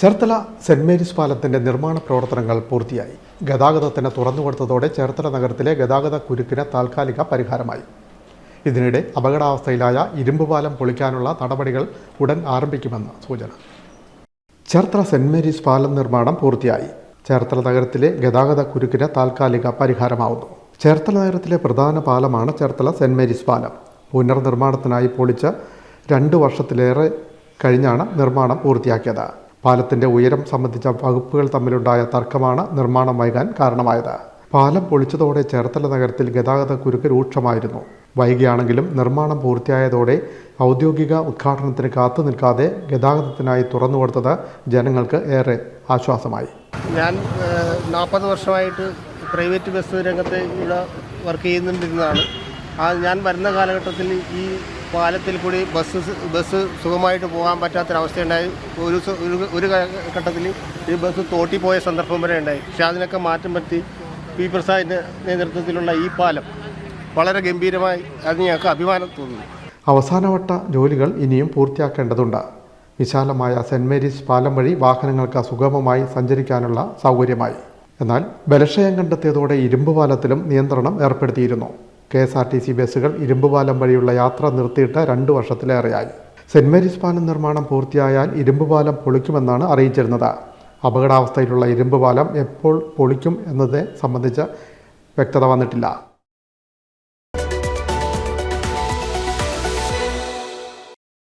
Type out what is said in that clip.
Cherthala saint Mary's പാലത്തിന്റെ നിർമ്മാണ പ്രവർത്തനങ്ങൾ പൂർത്തിയായി. ഗതാഗതത്തിന് തുറന്നുകൊടുത്തതോടെ ചേർത്തല നഗരത്തിലെ ഗതാഗത കുരുക്കിന് താൽക്കാലിക പരിഹാരമായി. ഇതിനിടെ അപകടാവസ്ഥയിലായ ഇരുമ്പ് പാലം പൊളിക്കാനുള്ള നടപടികൾ ഉടൻ ആരംഭിക്കുമെന്ന് സൂചന. ചേർത്തല സെന്റ് മേരീസ് പാലം നിർമ്മാണം പൂർത്തിയായി. ചേർത്തല നഗരത്തിലെ ഗതാഗത കുരുക്കിന് താൽക്കാലിക പരിഹാരമാവുന്നു. ചേർത്തല നഗരത്തിലെ പ്രധാന പാലമാണ് ചേർത്തല സെന്റ് മേരീസ് പാലം. പുനർനിർമ്മാണത്തിനായി പൊളിച്ച രണ്ട് വർഷത്തിലേറെ കഴിഞ്ഞാണ് നിർമ്മാണം പൂർത്തിയാക്കിയത്. പാലത്തിന്റെ ഉയരം സംബന്ധിച്ച വകുപ്പുകൾ തമ്മിലുണ്ടായ തർക്കമാണ് നിർമ്മാണം വൈകാൻ കാരണമായത്. പാലം പൊളിച്ചതോടെ ചേർത്തല നഗരത്തിൽ ഗതാഗത കുരുക്ക് രൂക്ഷമായിരുന്നു. വൈകിയാണെങ്കിലും നിർമ്മാണം പൂർത്തിയായതോടെ ഔദ്യോഗിക ഉദ്ഘാടനത്തിന് കാത്തു നിൽക്കാതെ ഗതാഗതത്തിനായി തുറന്നുകൊടുത്തത് ജനങ്ങൾക്ക് ഏറെ ആശ്വാസമായി. ഞാൻ നാൽപ്പത് വർഷമായിട്ട് പ്രൈവറ്റ് ബസ് രംഗത്ത് ഇവിടെ വർക്ക് ചെയ്യുന്നുണ്ടിരുന്നതാണ്. ആ ഞാൻ വരുന്ന കാലഘട്ടത്തിൽ ഈ പാലത്തിൽ കൂടി ബസ് ബസ് സുഖമായിട്ട് പോകാൻ പറ്റാത്തൊരവസ്ഥയുണ്ടായി. ഒരു ഒരു ഘട്ടത്തിൽ ഈ ബസ് തോട്ടിപ്പോയ സന്ദർഭം വരെ ഉണ്ടായി. പക്ഷേ അതിനൊക്കെ മാറ്റം പറ്റി പി പ്രസാദിന്റെ നേതൃത്വത്തിലുള്ള ഈ പാലം വളരെ ഗംഭീരമായി അത് ഞങ്ങൾക്ക് അഭിമാനം തോന്നുന്നു. അവസാനവട്ട ജോലികൾ ഇനിയും പൂർത്തിയാക്കേണ്ടതുണ്ട്. വിശാലമായ സെന്റ് മേരീസ് പാലം വഴി വാഹനങ്ങൾക്ക് സുഗമമായി സഞ്ചരിക്കാനുള്ള സൗകര്യമായി. എന്നാൽ ബലക്ഷയം കണ്ടെത്തിയതോടെ ഇരുമ്പ് പാലത്തിലും നിയന്ത്രണം ഏർപ്പെടുത്തിയിരുന്നു. K S R T C ബസ്സുകൾ ഇരുമ്പുപാലം വഴിയുള്ള യാത്ര നിർത്തിയിട്ട് രണ്ട് വർഷത്തിലേറെയായി. സെന്റ് മേരീസ് പാലം നിർമ്മാണം പൂർത്തിയായാൽ ഇരുമ്പുപാലം പൊളിക്കുമെന്നാണ് അറിയിച്ചിരുന്നത്. അപകടാവസ്ഥയിലുള്ള ഇരുമ്പുപാലം എപ്പോൾ പൊളിക്കും എന്നത് സംബന്ധിച്ച് വ്യക്തത വന്നിട്ടില്ല.